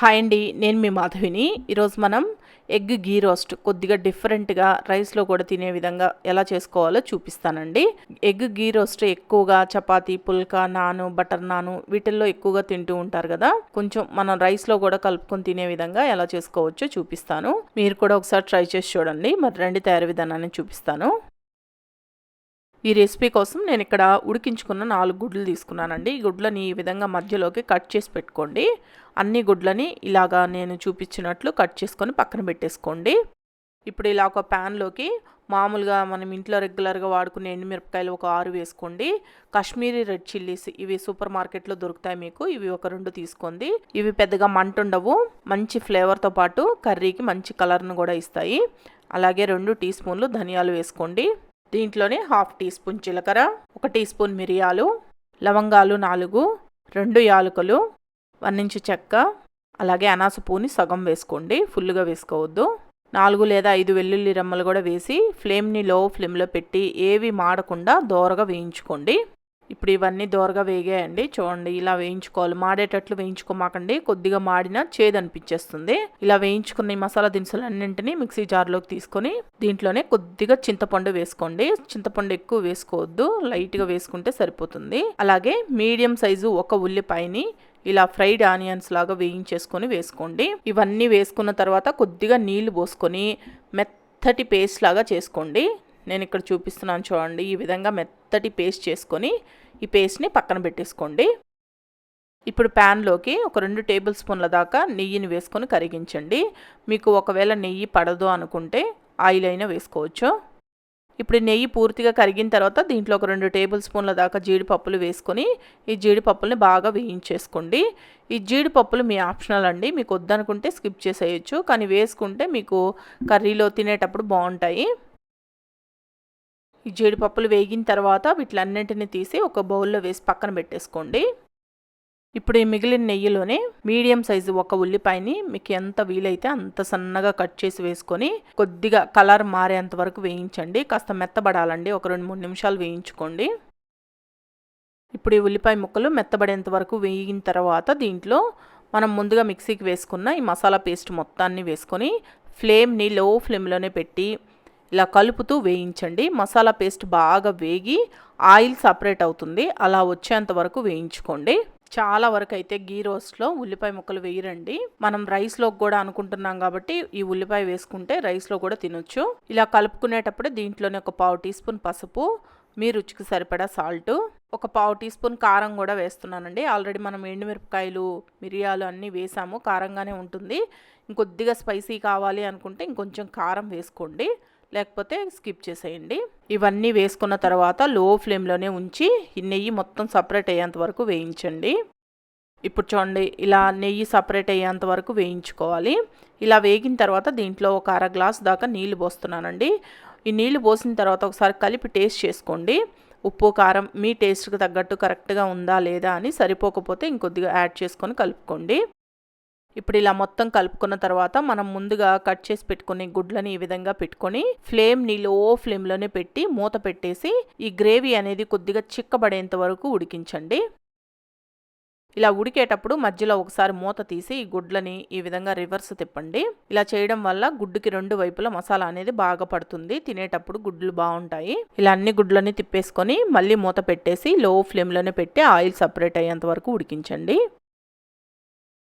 Hi అండి నేను మీ మాధవిని. ఈరోజు మనం ఎగ్ గీ రోస్ట్ కొద్దిగా డిఫరెంట్గా రైస్లో కూడా తినే విధంగా ఎలా చేసుకోవాలో చూపిస్తానండి. ఎగ్ గీ రోస్ట్ ఎక్కువగా చపాతీ పుల్కా నాను బటర్ నాను వీటిల్లో ఎక్కువగా తింటూ ఉంటారు కదా. కొంచెం మనం రైస్లో కూడా కలుపుకొని తినే విధంగా ఎలా చేసుకోవచ్చో చూపిస్తాను. మీరు కూడా ఒకసారి ట్రై చేసి చూడండి. మరి రెండు తయారీ విధానాన్ని చూపిస్తాను. ఈ రెసిపీ కోసం నేను ఇక్కడ ఉడికించుకున్న నాలుగు గుడ్లు తీసుకున్నానండి. ఈ గుడ్లని ఈ విధంగా మధ్యలోకి కట్ చేసి పెట్టుకోండి. అన్ని గుడ్లని ఇలాగా నేను చూపించినట్లు కట్ చేసుకొని పక్కన పెట్టేసుకోండి. ఇప్పుడు ఇలా ఒక ప్యాన్లోకి మామూలుగా మనం ఇంట్లో రెగ్యులర్గా వాడుకునే ఎండుమిరపకాయలు ఒక ఆరు వేసుకోండి. కాశ్మీరీ రెడ్ చిల్లీస్ ఇవి సూపర్ మార్కెట్లో దొరుకుతాయి మీకు. ఇవి ఒక రెండు తీసుకోండి. ఇవి పెద్దగా మంట ఉండవు. మంచి ఫ్లేవర్తో పాటు కర్రీకి మంచి కలర్ను కూడా ఇస్తాయి. అలాగే రెండు టీ స్పూన్లు ధనియాలు వేసుకోండి. దీంట్లోనే హాఫ్ టీ స్పూన్ జీలకర్ర ఒక టీ స్పూన్ మిరియాలు లవంగాలు నాలుగు రెండు యాలకులు వన్ ఇంచు చెక్క అలాగే అనాసపూని సగం వేసుకోండి ఫుల్గా వేసుకోవద్దు. నాలుగు లేదా ఐదు వెల్లుల్లి రెమ్మలు కూడా వేసి ఫ్లేమ్ని లో ఫ్లేమ్లో పెట్టి ఏవి మాడకుండా దోరగా వేయించుకోండి. ఇప్పుడు ఇవన్నీ దోరగా వేగాయండి. చూడండి ఇలా వేయించుకోవాలి. మాడేటట్లు వేయించుకోమాకండి. కొద్దిగా మాడినా చేదనిపించేస్తుంది. ఇలా వేయించుకున్న ఈ మసాలా దినుసులు అన్నింటినీ మిక్సీ జార్లోకి తీసుకొని దీంట్లోనే కొద్దిగా చింతపండు వేసుకోండి. చింతపండు ఎక్కువ వేసుకోవద్దు. లైట్గా వేసుకుంటే సరిపోతుంది. అలాగే మీడియం సైజు ఒక ఉల్లిపాయని ఇలా ఫ్రైడ్ ఆనియన్స్ లాగా వేయించేసుకొని వేసుకోండి. ఇవన్నీ వేసుకున్న తర్వాత కొద్దిగా నీళ్ళు పోసుకొని మెత్తటి పేస్ట్ లాగా చేసుకోండి. నేను ఇక్కడ చూపిస్తున్నాను చూడండి. ఈ విధంగా మెత్తటి పేస్ట్ చేసుకొని ఈ పేస్ట్ని పక్కన పెట్టేసుకోండి. ఇప్పుడు ప్యాన్లోకి ఒక రెండు టేబుల్ స్పూన్ల దాకా నెయ్యిని వేసుకొని కరిగించండి. మీకు ఒకవేళ నెయ్యి పడదు అనుకుంటే ఆయిల్ అయినా వేసుకోవచ్చు. ఇప్పుడు నెయ్యి పూర్తిగా కరిగిన తర్వాత దీంట్లో ఒక రెండు టేబుల్ స్పూన్ల దాకా జీడిపప్పులు వేసుకొని ఈ జీడిపప్పుల్ని బాగా వేయించేసుకోండి. ఈ జీడిపప్పులు మీ ఆప్షనల్ అండి. మీకు వద్దనుకుంటే స్కిప్ చేసేయచ్చు. కానీ వేసుకుంటే మీకు కర్రీలో తినేటప్పుడు బాగుంటాయి. ఈ జీడిపప్పులు వేగిన తర్వాత వీటిలన్నింటినీ తీసి ఒక బౌల్లో వేసి పక్కన పెట్టేసుకోండి. ఇప్పుడు ఈ మిగిలిన నెయ్యిలోనే మీడియం సైజు ఒక ఉల్లిపాయని మీకు ఎంత వీలైతే అంత సన్నగా కట్ చేసి వేసుకొని కొద్దిగా కలర్ మారేంత వరకు వేయించండి. కాస్త మెత్తబడాలండి. ఒక రెండు మూడు నిమిషాలు వేయించుకోండి. ఇప్పుడు ఈ ఉల్లిపాయ ముక్కలు మెత్తబడేంత వరకు వేగిన తర్వాత దీంట్లో మనం ముందుగా మిక్సీకి వేసుకున్న ఈ మసాలా పేస్ట్ మొత్తాన్ని వేసుకొని ఫ్లేమ్ని లో ఫ్లేమ్లోనే పెట్టి ఇలా కలుపుతూ వేయించండి. మసాలా పేస్ట్ బాగా వేగి ఆయిల్ సపరేట్ అవుతుంది. అలా వచ్చేంత వరకు వేయించుకోండి. చాలా వరకు అయితే గీ రోస్ట్లో ఉల్లిపాయ ముక్కలు వేయరండి. మనం రైస్లోకి కూడా అనుకుంటున్నాం కాబట్టి ఈ ఉల్లిపాయ వేసుకుంటే రైస్లో కూడా తినొచ్చు. ఇలా కలుపుకునేటప్పుడు దీంట్లోనే ఒక పావు టీ స్పూన్ పసుపు మీ రుచికి సరిపడా సాల్ట్ ఒక పావు టీ స్పూన్ కారం కూడా వేస్తున్నానండి. ఆల్రెడీ మనం ఎండుమిరపకాయలు మిరియాలు అన్నీ వేసాము. కారంగానే ఉంటుంది. ఇంకొద్దిగా స్పైసీ కావాలి అనుకుంటే ఇంకొంచెం కారం వేసుకోండి. లేకపోతే స్కిప్ చేసేయండి. ఇవన్నీ వేసుకున్న తర్వాత లో ఫ్లేమ్లోనే ఉంచి ఈ నెయ్యి మొత్తం సపరేట్ అయ్యేంత వరకు వేయించండి. ఇప్పుడు చూడండి ఇలా నెయ్యి సపరేట్ అయ్యేంత వరకు వేయించుకోవాలి. ఇలా వేగిన తర్వాత దీంట్లో ఒక అర గ్లాస్ దాకా నీళ్ళు పోస్తున్నానండి. ఈ నీళ్ళు పోసిన తర్వాత ఒకసారి కలిపి టేస్ట్ చేసుకోండి. ఉప్పు కారం మీ టేస్ట్కి తగ్గట్టు కరెక్ట్గా ఉందా లేదా అని సరిపోకపోతే ఇంకొద్దిగా యాడ్ చేసుకొని కలుపుకోండి. ఇప్పుడు ఇలా మొత్తం కలుపుకున్న తర్వాత మనం ముందుగా కట్ చేసి పెట్టుకుని గుడ్లని ఈ విధంగా పెట్టుకొని ఫ్లేమ్ని లో ఫ్లేమ్లోనే పెట్టి మూత పెట్టేసి ఈ గ్రేవీ అనేది కొద్దిగా చిక్కబడేంత వరకు ఉడికించండి. ఇలా ఉడికేటప్పుడు మధ్యలో ఒకసారి మూత తీసి ఈ గుడ్లని ఈ విధంగా రివర్స్ తిప్పండి. ఇలా చేయడం వల్ల గుడ్డుకి రెండు వైపులా మసాలా అనేది బాగా పడుతుంది. తినేటప్పుడు గుడ్లు బాగుంటాయి. ఇలా అన్ని గుడ్లని తిప్పేసుకొని మళ్ళీ మూత పెట్టేసి లో ఫ్లేమ్లోనే పెట్టి ఆయిల్ సపరేట్ అయ్యేంత వరకు ఉడికించండి.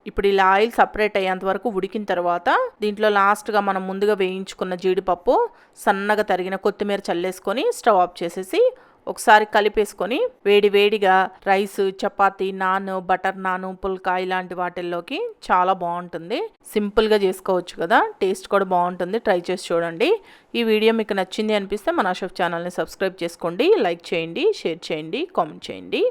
ఇప్పుడు ఇలా ఆయిల్ సపరేట్ అయ్యేంత వరకు ఉడికిన తర్వాత దీంట్లో లాస్ట్గా మనం ముందుగా వేయించుకున్న జీడిపప్పు సన్నగా తరిగిన కొత్తిమీర చల్లేసుకొని స్టవ్ ఆఫ్ చేసేసి ఒకసారి కలిపేసుకొని వేడి వేడిగా రైస్ చపాతి నాన్ బటర్ నాన్ పుల్కా ఇలాంటి వాటిల్లోకి చాలా బాగుంటుంది. సింపుల్గా చేసుకోవచ్చు కదా? టేస్ట్ కూడా బాగుంటుంది. ట్రై చేసి చూడండి. ఈ వీడియో మీకు నచ్చింది అనిపిస్తే మన అషఫ్ ఛానల్ని సబ్స్క్రైబ్ చేసుకోండి. లైక్ చేయండి షేర్ చేయండి కామెంట్ చేయండి.